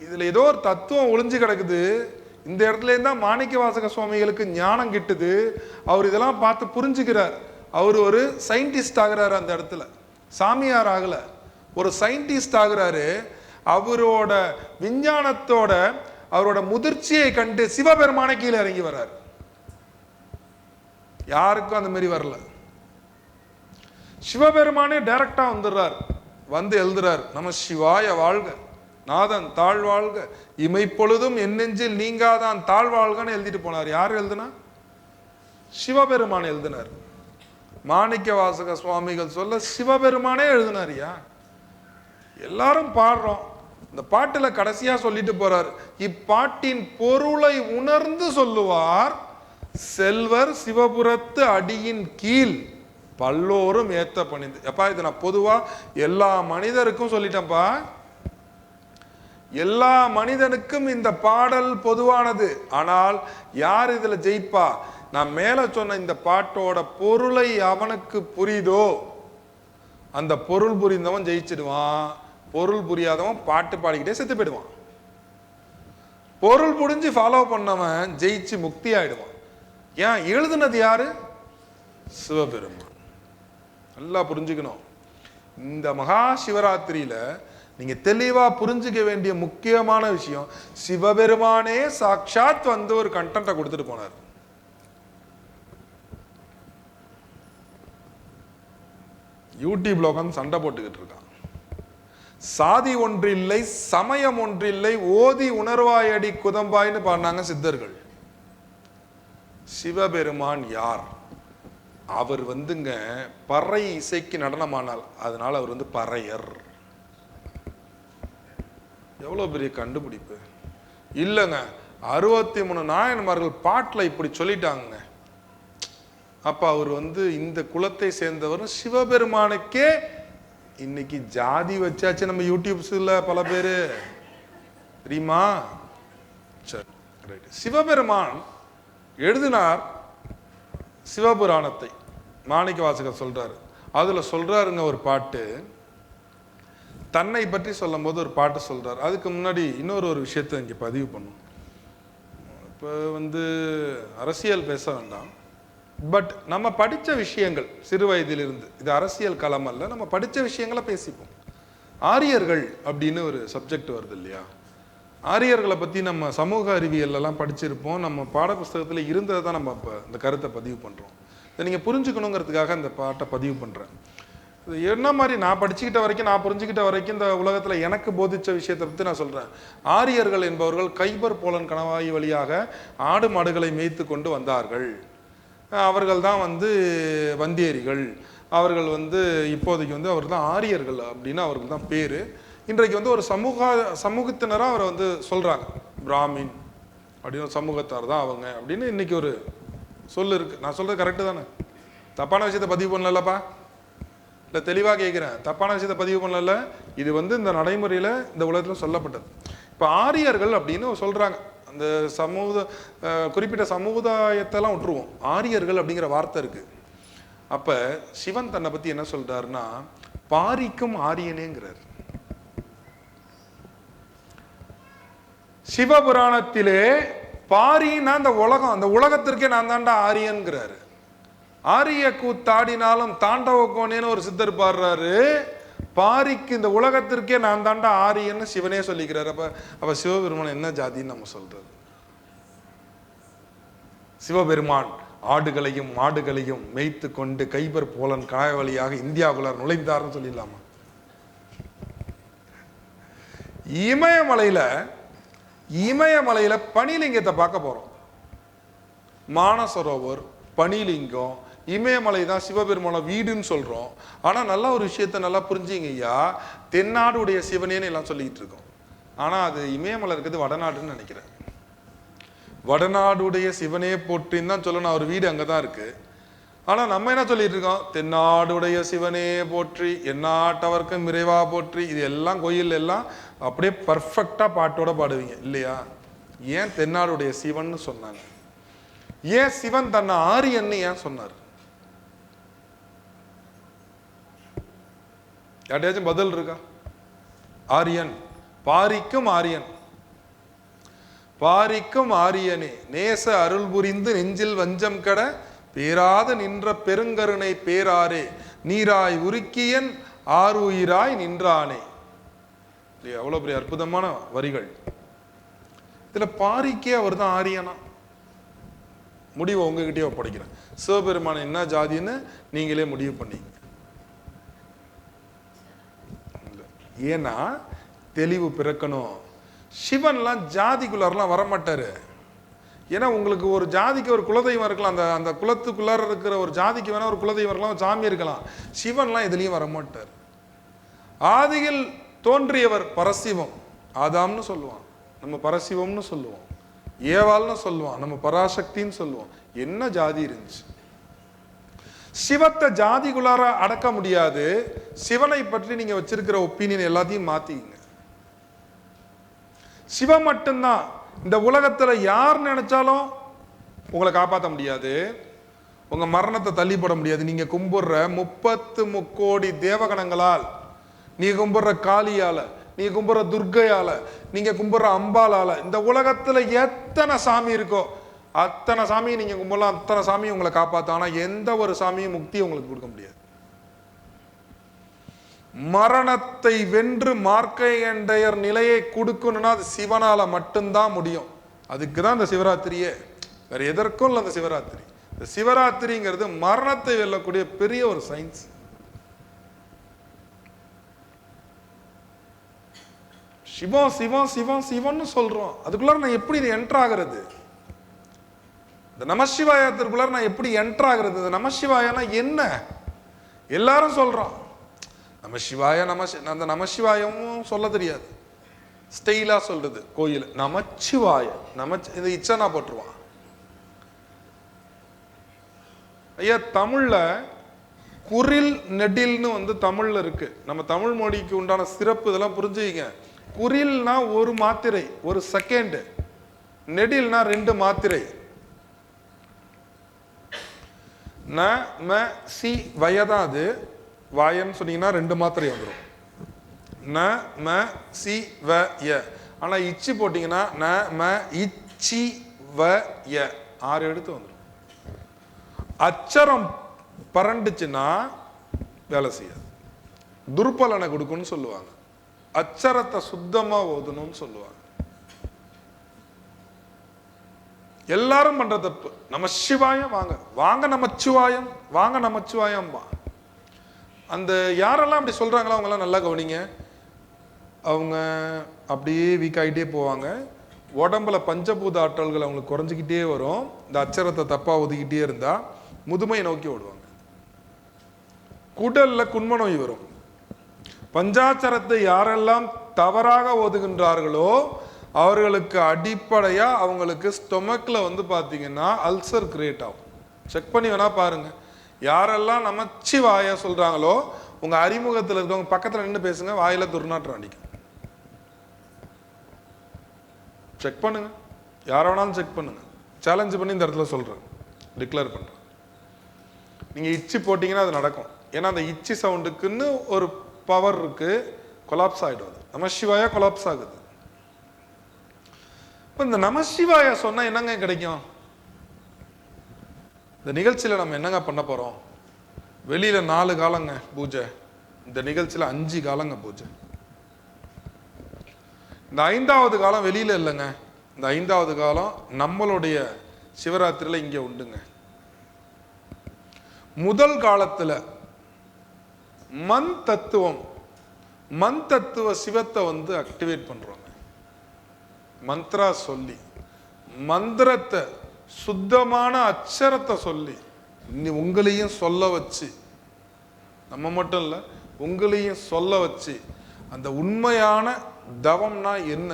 இதில் ஏதோ ஒரு தத்துவம் ஒளிஞ்சு கிடக்குது. இந்த இடத்துல தான் மாணிக்க வாசக சுவாமிகளுக்கு ஞானம் கிட்டுது. அவர் இதெல்லாம் பார்த்து புரிஞ்சுக்கிறார். அவர் ஒரு சயின்டிஸ்ட் ஆகுறாரு அந்த இடத்துல. சாமியார் ஆகலை. ஒரு சயின்டிஸ்ட் ஆகுறாரு. அவரோட விஞ்ஞானத்தோட அவரோட முதிர்ச்சியை கண்டு சிவபெருமான கீழே இறங்கி வர்றார். யாருக்கும் அந்த மாதிரி வரல. சிவபெருமானே டைரக்டா வந்துடுறார். வந்து எழுதுறார் நம்ம சிவாய வாழ்க. நாதன் தாழ்வாழ்க. இமைப்பொழுதும் என் நெஞ்சில் நீங்காதான் தாழ்வாழ்கன்னு எழுதிட்டு போனார். யார் எழுதுனா? சிவபெருமான் எழுதினார். மாணிக்க வாசக சுவாமிகள் சொல்ல சிவபெருமானே எழுதினாரியா எல்லாரும் பாடுறோம். இந்த பாட்டில் கடைசியா சொல்லிட்டு போறார். இப்பாட்டின் பொருளை உணர்ந்து சொல்லுவார் செல்வர் சிவபுரத்து அடியின் கீழ். பல்லோரும் ஏத்த பணிந்து. எப்பா இது நான் பொதுவா எல்லா மனிதருக்கும் சொல்லிட்டேன்ப்பா. எல்லா மனிதனுக்கும் இந்த பாடல் பொதுவானது. ஆனால் யார் இதில் ஜெயிப்பா? நான் மேலே சொன்ன இந்த பாட்டோட பொருளை அவனுக்கு புரியுதோ? அந்த பொருள் புரிந்தவன் ஜெயிச்சிடுவான். பொருள் புரியாதவன் பாட்டு பாடிக்கிட்டே செத்து போயிடுவான். பொருள் புரிஞ்சு ஃபாலோ பண்ணவன் ஜெயிச்சு முக்தி ஆயிடுவான். ஏன்? எழுதுனது யாரு? சிவபெருமான். நல்லா புரிஞ்சுக்கணும். இந்த மகா சிவராத்திரியில நீங்க தெளிவா புரிஞ்சுக்க வேண்டிய முக்கியமான விஷயம் சிவபெருமானே சாட்சாத் வந்து ஒரு கண்டென்ட்டை கொடுத்துட்டு போனார். யூடியூப்ல உட்காந்து சண்டை போட்டுக்கிட்டு இருக்கான். சாதி ஒன்றில்லை சமயம் ஒன்றில்லை ஓதி உணர்வாயடி குதம்பாய்னு பாடினாங்க சித்தர்கள். சிவபெருமான் யார்? அவர் வந்துங்க பறை இசைக்கு நடனமானால் அதனால அவர் வந்து பறையர். எவ்வளோ பெரிய கண்டுபிடிப்பு? இல்லைங்க. அறுபத்தி மூணு நாயன்மார்கள் பாட்டில் இப்படி சொல்லிட்டாங்க அப்போ அவர் வந்து இந்த குலத்தை சேர்ந்தவர் சிவபெருமானுக்கே இன்னைக்கு ஜாதி வச்சாச்சு நம்ம யூடியூப்ஸில் பல பேர். தெரியுமா? சரி ரைட்டு சிவபெருமான் எழுதினார் சிவபுராணத்தை. மாணிக்க வாசகர் சொல்றாரு. அதில் சொல்கிறாருங்க ஒரு பாட்டு. தன்னை பற்றி சொல்லும்போது ஒரு பாட்டு சொல்கிறார் அதுக்கு முன்னாடி இன்னொரு ஒரு விஷயத்தை இங்கே பதிவு பண்ணும். இப்போ வந்து அரசியல் பேச வேண்டாம். பட் நம்ம படித்த விஷயங்கள் சிறு வயதிலிருந்து இது அரசியல் களம் அல்ல நம்ம படித்த விஷயங்களை பேசிப்போம். ஆரியர்கள் அப்படின்னு ஒரு சப்ஜெக்ட் வருது இல்லையா? ஆரியர்களை பற்றி நம்ம சமூக அறிவியல்லாம் படிச்சிருப்போம். நம்ம பாடப்புஸ்தகத்தில் இருந்ததை தான் நம்ம இப்போ இந்த கருத்தை பதிவு பண்ணுறோம் இதை நீங்கள் புரிஞ்சுக்கணுங்கிறதுக்காக இந்த பாட்டை பதிவு பண்ணுறேன் என்ன மாதிரி நான் படிச்சுக்கிட்ட வரைக்கும் நான் புரிஞ்சுக்கிட்ட வரைக்கும் இந்த உலகத்தில் எனக்கு போதித்த விஷயத்தை பற்றி நான் சொல்கிறேன் ஆரியர்கள் என்பவர்கள் கைபர் போலன் கணவாய் வழியாக ஆடு மாடுகளை மேய்த்து கொண்டு வந்தார்கள். அவர்கள் தான் வந்து வந்தியரிகள். அவர்கள் வந்து இப்போதைக்கு வந்து அவர் தான் ஆரியர்கள் அப்படின்னு அவருக்கு தான் பேர். இன்றைக்கு வந்து ஒரு சமூக சமூகத்தினராக அவரை வந்து சொல்கிறாங்க பிராமின் அப்படின்னு ஒரு சமூகத்தார் தான் அவங்க அப்படின்னு இன்னைக்கு ஒரு சொல்லு இருக்கு. நான் சொல்கிறது கரெக்டு தானே? தப்பான விஷயத்தை பதிவு பண்ணலப்பா. இல்லை தெளிவாக கேட்குறேன் தப்பான விஷயத்தை பதிவு பண்ணல. இது வந்து இந்த நடைமுறையில் இந்த உலகத்தில் சொல்லப்பட்டது. இப்போ ஆரியர்கள் அப்படின்னு சொல்கிறாங்க அந்த சமூக குறிப்பிட்ட சமுதாயத்தெல்லாம் விட்டுருவோம். ஆரியர்கள் அப்படிங்கிற வார்த்தை இருக்குது அப்போ சிவன் தன்னை பற்றி என்ன சொல்கிறாருன்னா பாரிக்கும் ஆரியனேங்கிறார். சிவபுராணத்திலே பாரின்னா அந்த உலகம். அந்த உலகத்திற்கே நான் தாண்டா ஆரியன்கிறாரு. ஆரிய கூத்தாடினாலும் தாண்டவ கோணேன்னு ஒரு சித்தர் பாடுறாரு. பாரிக்கு இந்த உலகத்திற்கே நான் தாண்டா ஆரியன்னு சிவனே சொல்லிக்கிறார். அப்ப அப்ப சிவபெருமான் என்ன ஜாதின்னு நம்ம சொல்றது? சிவபெருமான் ஆடுகளையும் மாடுகளையும் மேய்த்து கொண்டு கைபர் போலன் காய வழியாக இந்தியாவுக்குள்ளார் நுழைந்தார்னு சொல்லிடலாமா? இமயமலையில இமயமலையில பனிலிங்கத்தை பார்க்க போறோம். மானசரோவர் பனிலிங்கம் இமயமலை தான் சிவபெருமான வீடுன்னு சொல்கிறோம் ஆனால் நல்ல ஒரு விஷயத்த நல்லா புரிஞ்சுங்க ஐயா. தென்னாடுடைய சிவனேன்னு எல்லாம் சொல்லிக்கிட்டு இருக்கோம். ஆனால் அது இமயமலை இருக்கிறது வடநாடுன்னு நினைக்கிறேன். வடநாடுடைய சிவனே போற்றின்னு தான் சொல்லணும். அவர் வீடு அங்கே தான் இருக்குது ஆனால் நம்ம என்ன சொல்லிட்டு இருக்கோம்? தென்னாடுடைய சிவனே போற்றி எந்நாட்டவர்க்கும் இறைவா போற்றி. இது எல்லாம் கோயில் எல்லாம் அப்படியே பர்ஃபெக்டாக பாட்டோட பாடுவீங்க. இல்லையா? ஏன் தென்னாடுடைய சிவன்னு சொன்னாங்க? ஏன் சிவன் தன்னை ஆரியன்னு ஏன் சொன்னார்? யார்ட்டையாச்சும் பதில் இருக்கா? ஆரியன். பாரிக்கும் ஆரியன். பாரிக்கும் ஆரியனே நேச அருள் புரிந்து நெஞ்சில் வஞ்சம் கட பேராது நின்ற பெருங்கருணை பேராரே நீராய் உருக்கியன் ஆறுயிராய் நின்றானே. இல்லையா அவ்வளோ பெரிய அற்புதமான வரிகள். இதுல பாரிக்கே அவர் தான் ஆரியனா? முடிவை உங்ககிட்டயே ஒப்படைக்கிறேன். சிவபெருமான் என்ன ஜாதின்னு நீங்களே முடிவு பண்ணிங்க இல்ல. ஏன்னா தெளிவு பிறக்கணும். சிவன்லாம் ஜாதிக்குள்ளாரெலாம் வரமாட்டார். ஏன்னா உங்களுக்கு ஒரு ஜாதிக்கு ஒரு குலதெய்வம் இருக்கலாம். அந்த அந்த குலத்துக்குள்ளார இருக்கிற ஒரு ஜாதிக்கு வேணால் ஒரு குலதெய்வம் இருக்கலாம் சாமி இருக்கலாம். சிவன்லாம் இதுலேயும் வரமாட்டார். ஆதியில் தோன்றியவர் பரசிவம். ஆதாம்னு சொல்லுவான். நம்ம பரசிவம்னு சொல்லுவோம். ஏவாள்னு சொல்லுவான். நம்ம பராசக்தின்னு சொல்லுவோம். என்ன ஜாதி இருந்துச்சு? சிவத்தை ஜாதிக்குள்ளார அடக்க முடியாது. சிவனை பற்றி நீங்க வச்சிருக்கிற ஒப்பீனியன் எல்லாத்தையும் மாத்திங்க சிவம் மட்டும்தான். இந்த உலகத்துல யார் நினைச்சாலும் உங்களை காப்பாற்ற முடியாது. உங்க மரணத்தை தள்ளி போட முடியாது. நீங்க கும்பிடுற முப்பத்து முக்கோடி தேவகணங்களால் நீ கும்பிடுற காளியால நீ கும்பிடுற துர்க்கையால நீங்க கும்பிடுற அம்பாலால இந்த உலகத்துல எத்தனை சாமி இருக்கோ அத்தனை சாமியை நீங்கள் கும்பலாம் அத்தனை சாமியும் உங்களை காப்பாற்றும் ஆனால் எந்த ஒரு சாமியும் முக்தியை உங்களுக்கு கொடுக்க முடியாது. மரணத்தை வென்று மார்க்கையண்டையர் நிலையை கொடுக்கணும்னா அது சிவனால் மட்டும்தான் முடியும். அதுக்கு தான் இந்த சிவராத்திரியே. வேறு எதற்கும் இல்லை அந்த சிவராத்திரி. இந்த சிவராத்திரிங்கிறது மரணத்தை வெல்லக்கூடிய பெரிய ஒரு சயின்ஸ் சிவம் சிவம் சிவம் சிவம்னு சொல்றோம். அதுக்குள்ளார நான் எப்படி இது என்ட்ராகிறது இந்த நமசிவாயத்திற்குள்ளார நான் எப்படி என்ட்ரு ஆகிறது? இந்த நமசிவாயனா என்ன? எல்லாரும் சொல்றோம். நமசிவாய நம அந்த நமசிவாயமும் சொல்ல தெரியாது. ஸ்டெயிலாக சொல்றது கோயில். நமச்சிவாய நமச்சி இந்த இச்சனா போட்டுருவான். ஐயா தமிழில் குரில் நெடில்னு வந்து தமிழில் இருக்கு. நம்ம தமிழ் மொழிக்கு உண்டான சிறப்பு இதெல்லாம் புரிஞ்சுக்கிங்க. குரில்னா ஒரு மாத்திரை ஒரு செகண்டு நெடில்னா ரெண்டு மாத்திரை. ந ம சி வயதான் அது. வயன்னு சொன்னீங்கன்னா ரெண்டு மாத்திரை வந்துடும் ந ம சி வ ய. ஆனால் இச்சி போட்டிங்கன்னா ந ம இச்சி வ ய. ஆறு எழுத்து வந்துடும் அச்சரம் பரண்டுச்சுன்னா வேலை செய்யாது. துர்பலனை கொடுக்குன்னு சொல்லுவாங்க. அச்சரத்தை சுத்தமாக ஓதணும்னு சொல்லுவாங்க. எல்லாரும் பண்ற தப்பு. நமச்சிவாயம் வாங்க. வாங்க நமச்சிவாயம் வாங்க நமச்சிவாயம் அந்த யாரெல்லாம் அப்படி சொல்றாங்களோ அவங்கெல்லாம் நல்லா கவனிங்க. அவங்க அப்படியே வீக் ஆகிட்டே போவாங்க. உடம்புல பஞ்சபூத ஆற்றல்கள் அவங்களுக்கு குறைஞ்சிக்கிட்டே வரும். இந்த அச்சரத்தை தப்பா ஒதுக்கிட்டே இருந்தா முதுமையை நோக்கி ஓடுவாங்க. குடல்ல குன்ம நோய் வரும். பஞ்சாச்சரத்தை யாரெல்லாம் தவறாக ஒதுகின்றார்களோ அவர்களுக்கு அடிப்படையாக அவங்களுக்கு ஸ்டொமக்கில் வந்து பார்த்தீங்கன்னா அல்சர் கிரியேட் ஆகும். செக் பண்ணி வேணால் பாருங்கள் யாரெல்லாம் நமச்சி வாயை சொல்கிறாங்களோ உங்கள் அறிமுகத்தில் இருக்கவங்க பக்கத்தில் நின்று பேசுங்க வாயில் துர்நாற்றம் அடிக்கும். செக் பண்ணுங்க. யார வேணாலும் செக் பண்ணுங்க. சேலஞ்சு பண்ணி இந்த இடத்துல சொல்கிறேன் டிக்ளேர் பண்ணுறேன் நீங்கள் இச்சி போட்டிங்கன்னா அது நடக்கும். ஏன்னா அந்த இச்சி சவுண்டுக்குன்னு ஒரு பவர் இருக்குது கொலாப்ஸ் ஆகிடும் அது. நம்ம சிவாயாக கொலாப்ஸ் ஆகுது. இப்போ இந்த நமசிவாயா சொன்னால் என்னங்க கிடைக்கும்? இந்த நிகழ்ச்சியில் நம்ம என்னங்க பண்ண போகிறோம் வெளியில் நாலு காலங்க பூஜை. இந்த நிகழ்ச்சியில் அஞ்சு காலங்க பூஜை. இந்த ஐந்தாவது காலம் வெளியில் இல்லைங்க. இந்த ஐந்தாவது காலம் நம்மளுடைய சிவராத்திரியில் இங்கே உண்டுங்க. முதல் காலத்தில் மண் தத்துவம் மண் தத்துவ சிவத்தை வந்து ஆக்டிவேட் பண்ணுறோம் மந்த்ரா சொல்லி மந்திரத்தை சுத்தமான அச்சரத்தை சொல்லி நீ உங்களையும் சொல்ல வச்சு நம்ம மட்டும் இல்லை உங்களையும் சொல்ல வச்சு அந்த உண்மையான தவம்னா என்ன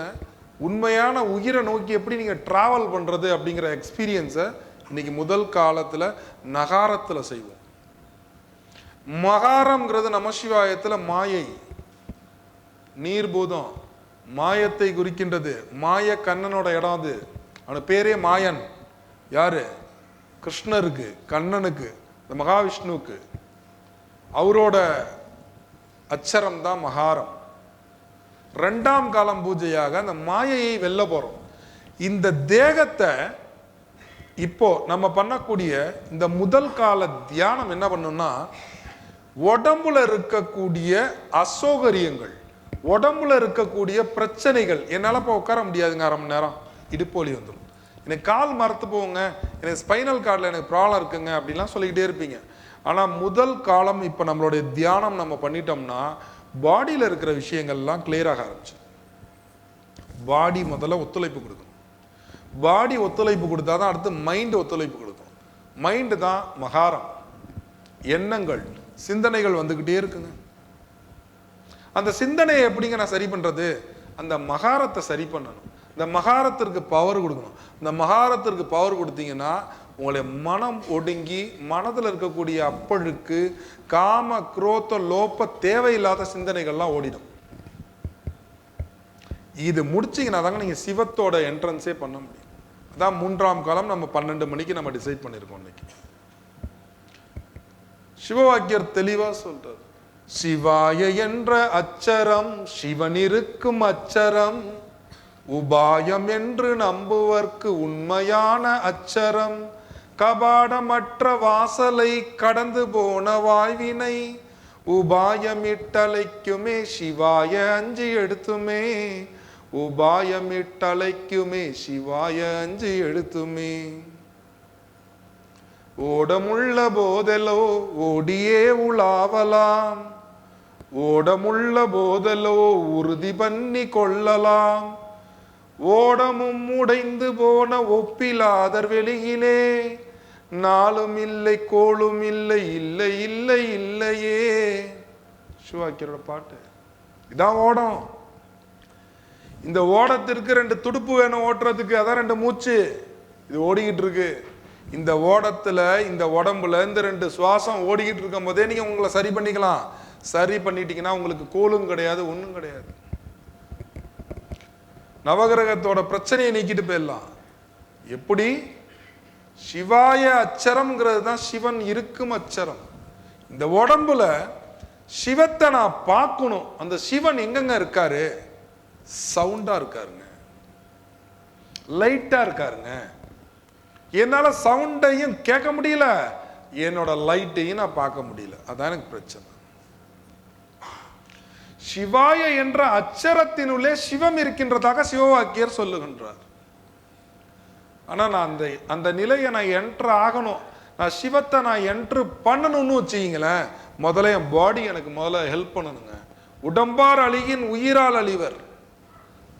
உண்மையான உயிரை நோக்கி எப்படி நீங்கள் ட்ராவல் பண்ணுறது அப்படிங்கிற எக்ஸ்பீரியன்ஸை இன்னைக்கு முதல் காலத்தில் நகாரத்தில் செய்வோம். மகாரம்ங்கிறது நமசிவாயத்தில் மாயை நீர்பூதம். மாயத்தை குறிக்கின்றது. மாய கண்ணனோட இடம் அது. அவன பேரே மாயன். யாரு? கிருஷ்ணருக்கு கண்ணனுக்கு இந்த மகாவிஷ்ணுவுக்கு. அவரோட அச்சரம் தான் மகாரம். ரெண்டாம் காலம் பூஜையாக அந்த மாயையை வெல்ல போறோம். இந்த தேகத்தை இப்போ நம்ம பண்ணக்கூடிய இந்த முதல் கால தியானம் என்ன பண்ணும்னா உடம்புல இருக்கக்கூடிய அசௌகரியங்கள் உடம்புல இருக்கக்கூடிய பிரச்சனைகள். என்னால் இப்போ உட்கார முடியாதுங்க அரை மணி நேரம். இடுப்போலி வந்துடும் எனக்கு கால் மறத்து போங்க எனக்கு ஸ்பைனல் கார்டில் எனக்கு ப்ராப்ளம் இருக்குங்க அப்படிலாம் சொல்லிக்கிட்டே இருப்பீங்க. ஆனால் முதல் காலம் இப்போ நம்மளுடைய தியானம் நம்ம பண்ணிட்டோம்னா பாடியில் இருக்கிற விஷயங்கள்லாம் கிளியராக ஆரம்பிச்சு பாடி முதல்ல ஒத்துழைப்பு கொடுக்கணும் பாடி ஒத்துழைப்பு கொடுத்தா தான் அடுத்து மைண்டு ஒத்துழைப்பு கொடுக்கும். மைண்டு தான் மகாரம். எண்ணங்கள் சிந்தனைகள் வந்துக்கிட்டே இருக்குங்க. அந்த சிந்தனையை எப்படிங்க நான் சரி பண்ணுறது அந்த மகாரத்தை சரி பண்ணணும். இந்த மகாரத்திற்கு பவர் கொடுக்கணும். இந்த மகாரத்திற்கு பவர் கொடுத்தீங்கன்னா உங்களுடைய மனம் ஒடுங்கி மனதில் இருக்கக்கூடிய அப்பழுக்கு காம குரோத்த லோப்ப தேவையில்லாத சிந்தனைகள்லாம் ஓடிடும். இது முடிச்சீங்கன்னா தாங்க நீங்கள் சிவத்தோட என்ட்ரன்ஸே பண்ண முடியும். அதான் மூன்றாம் காலம் நம்ம பன்னெண்டு மணிக்கு நம்ம டிசைட் பண்ணியிருக்கோம் இன்னைக்கு. சிவவாக்கியர் தெளிவாக சொல்றார். சிவாய என்ற அச்சரம் சிவனிருக்கும் அச்சரம். உபாயம் என்று நம்புவர்க்கு உண்மையான அச்சரம். கபாடமற்ற வாசலை கடந்து போன வாழ்வினை. உபாயமிட்டலைக்குமே சிவாய அஞ்சு எடுத்துமே. உபாயமிட்டலைக்குமே சிவாய அஞ்சு எழுத்துமே ஓடமுள்ள போதலோ ஓடியே உலாவலாம். ஓடமுள்ள போதலோ உறுதி பண்ணி கொள்ளலாம். ஓடமும் உடைந்து போன ஒப்பிலாதர் வெளியிலே நாளும் இல்லை கோளும் இல்லை இல்லை இல்லை இல்லையே. சிவாக்கியரோட பாட்டு. இதான் ஓடம். இந்த ஓடத்திற்கு ரெண்டு துடுப்பு வேணும் ஓட்டுறதுக்கு. அதான் ரெண்டு மூச்சு. இது ஓடிக்கிட்டு இருக்கு. இந்த ஓடத்துல இந்த உடம்புல இந்த ரெண்டு சுவாசம் ஓடிக்கிட்டு இருக்கும் போதே நீங்க உங்களை சரி பண்ணிக்கலாம். சரி பண்ணிட்டீங்கன்னா உங்களுக்கு கோலும் கிடையாது ஒன்றும் கிடையாது. நவகிரகத்தோட பிரச்சனையை நீக்கிட்டு போயிடலாம். எப்படி? சிவாய அச்சரம்ங்கிறது தான் சிவன் இருக்கும் அச்சரம். இந்த உடம்புல சிவத்தை நான் பார்க்கணும். அந்த சிவன் எங்கெங்க இருக்காரு? சவுண்டா இருக்காருங்க. லைட்டா இருக்காருங்க. என்னால சவுண்டையும் கேட்க முடியல. என்னோட லைட்டையும் நான் பார்க்க முடியல. அதான் எனக்கு பிரச்சனை. சிவாய என்ற அச்சரத்தினுள்ளே சிவம் இருக்கின்றதாக சிவவாக்கியர் சொல்லுகின்றார். ஆனா நான் அந்த அந்த நிலையை நான் என்ட்ரு ஆகணும். நான் சிவத்தை நான் என்ட்ரு பண்ணணும்னு வச்சுக்கிங்களேன் முதல்ல என் பாடி எனக்கு முதல்ல ஹெல்ப் பண்ணணுங்க. உடம்பார் அழியின் உயிரால் அழிவர்.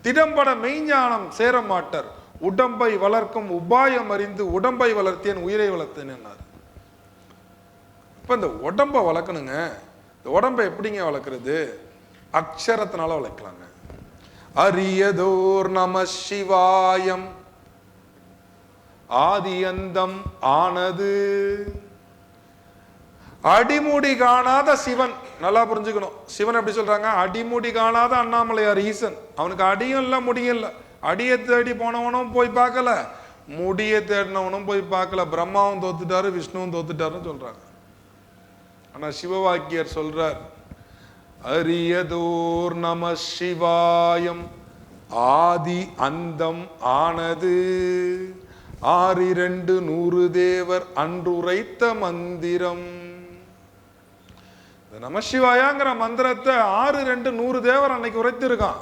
திடம்பட மெய்ஞானம் சேர மாட்டர். உடம்பை வளர்க்கும் உபாயம் அறிந்து உடம்பை வளர்த்தேன் உயிரை வளர்த்தேன் என்னார். இப்ப இந்த உடம்பை வளர்க்கணுங்க. இந்த உடம்பை எப்படிங்க வளர்க்குறது? அக்ஷரத்தினால வளர்க்கலாங்க அரியதோர் நம சிவாயம். ஆதியந்தம் ஆனது. அடிமுடி காணாத சிவன். நல்லா புரிஞ்சுக்கணும். சிவன் எப்படி சொல்றாங்க? அடிமுடி காணாத அண்ணாமலையார் ஈசன். அவனுக்கு அடியும் இல்லை முடியும் இல்லை. அடியை தேடி போனவனும் போய் பார்க்கல. முடியை தேடினவனும் போய் பார்க்கல. பிரம்மாவும் தோத்துட்டாரு விஷ்ணுவும் தோத்துட்டாருன்னு சொல்றாங்க. ஆனா சிவவாக்கியர் சொல்றார் அரியதோர் நம சிவாயம். ஆதி அந்தம் ஆனது. ஆறிரண்டு நூறு தேவர் அன்றுரைத்த மந்திரம். நமசிவாயாங்கிற மந்திரத்தை ஆறு ரெண்டு நூறு தேவர் அன்னைக்கு உரைத்திருக்கான்.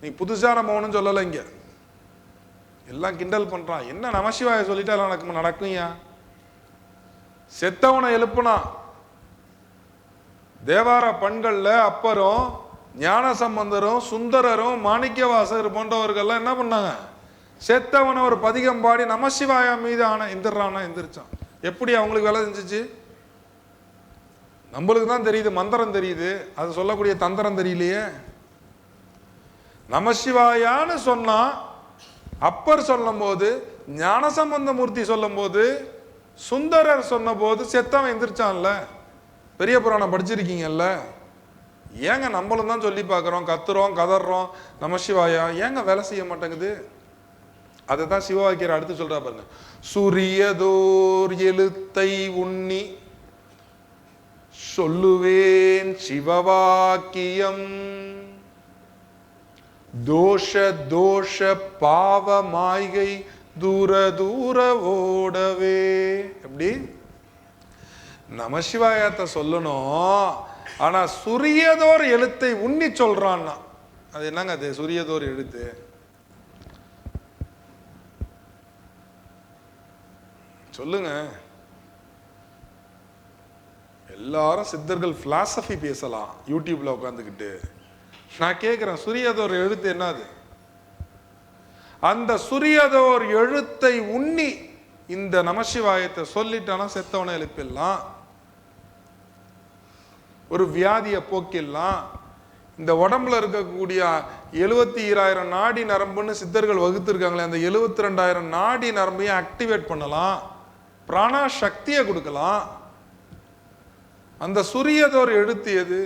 நீ புதுசா நம்ம ஒன்றும் சொல்லலை இங்க. எல்லாம் கிண்டல் பண்றான். என்ன நமசிவாய சொல்லிட்டா எல்லாம் எனக்கு நடக்கும்யா? செத்தவனை எழுப்புனான். தேவார பண்களில் அப்பரும் ஞான சம்பந்தரும் சுந்தரரும் மாணிக்கவாசகர் போன்றவர்கள்லாம் என்ன பண்ணாங்க? செத்தவனை ஒரு பதிகம் பாடி நமசிவாயா மீது ஆன எந்திரானா எந்திரிச்சான். எப்படி அவங்களுக்கு வேலை செஞ்சிச்சு? நம்மளுக்கு தான் தெரியுது மந்திரம் தெரியுது. அது சொல்லக்கூடிய தந்திரம் தெரியலையே. நமசிவாயான்னு சொன்னா அப்பர் சொல்லும்போது ஞானசம்பந்த மூர்த்தி சொல்லும்போது சுந்தரர் சொன்னபோது செத்தவன் எந்திரிச்சான்ல. பெரிய புராணம் படிச்சிருக்கீங்கல்ல? ஏங்க நம்மளும் தான் சொல்லி பார்க்குறோம் கத்துறோம் கதறோம் நமசிவாயா ஏங்க வேலை செய்ய மாட்டேங்குது? அதை தான் சிவவாக்கியர் அடுத்து சொல்றா பாருங்க. சுரியதோர் எழுத்தை உண்ணி சொல்லுவேன் சிவவாக்கியம். தோஷ தோஷ பாவ மாய்கை தூர தூர ஓடவே. எப்படி? நமசிவாயத்தை சொல்லணும். ஆனால் சுரியதோர் எழுத்தை உண்ணி சொல்கிறான்னா அது என்னங்க அது? சுரியதோர் எழுத்து. சொல்லுங்க. எல்லாரும் சித்தர்கள் ஃபிலாசபி பேசலாம் யூடியூப்ல உட்காந்துக்கிட்டு நான் கேட்குறேன் சுரியதோர் எழுத்து என்னது அந்த சுரியதோர் எழுத்தை உண்ணி இந்த நமசிவாயத்தை சொல்லிட்டானா செத்தவனை எழுப்பிடலாம் ஒரு வியாதியை போக்கிடலாம். இந்த உடம்புல இருக்கக்கூடிய எழுபத்தி ஈராயிரம் நாடி நரம்புன்னு சித்தர்கள் வகுத்திருக்காங்களே அந்த எழுபத்தி ரெண்டாயிரம் நாடி நரம்பையும் ஆக்டிவேட் பண்ணலாம். பிராணா சக்தியை கொடுக்கலாம். அந்த சுரியதோர் எழுத்து எது?